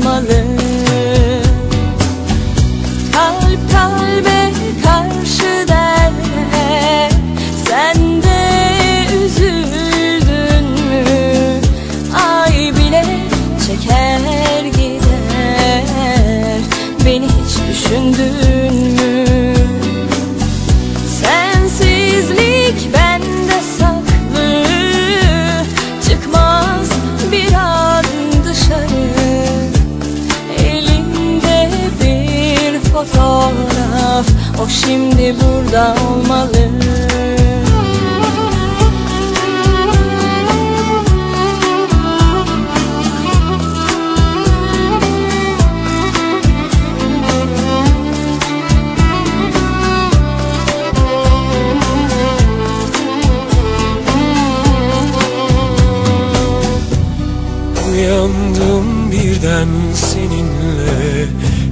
burada olmalı fotoğraf. O şimdi burada olmalı. Uyandım birden seninle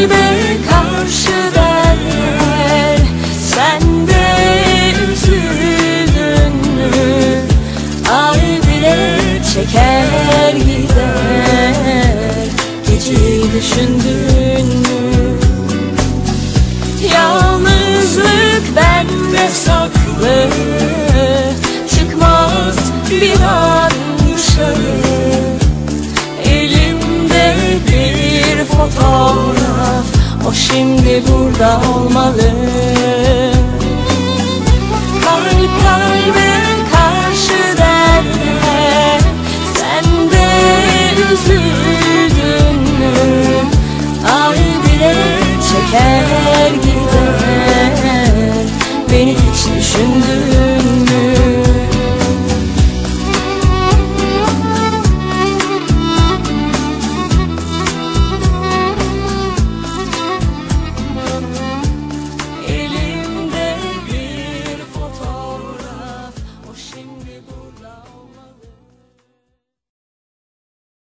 kalbe karşı derler. Üzüldün mü? Çeker gider. Geceyi düşündün mü? Yalnızlık bende saklı. Çıkmaz bir an dışarı yanında olmalı Kalp kalbe karşı Sen de üzüldün? Ay bile çeker gider Beni hiç düşündün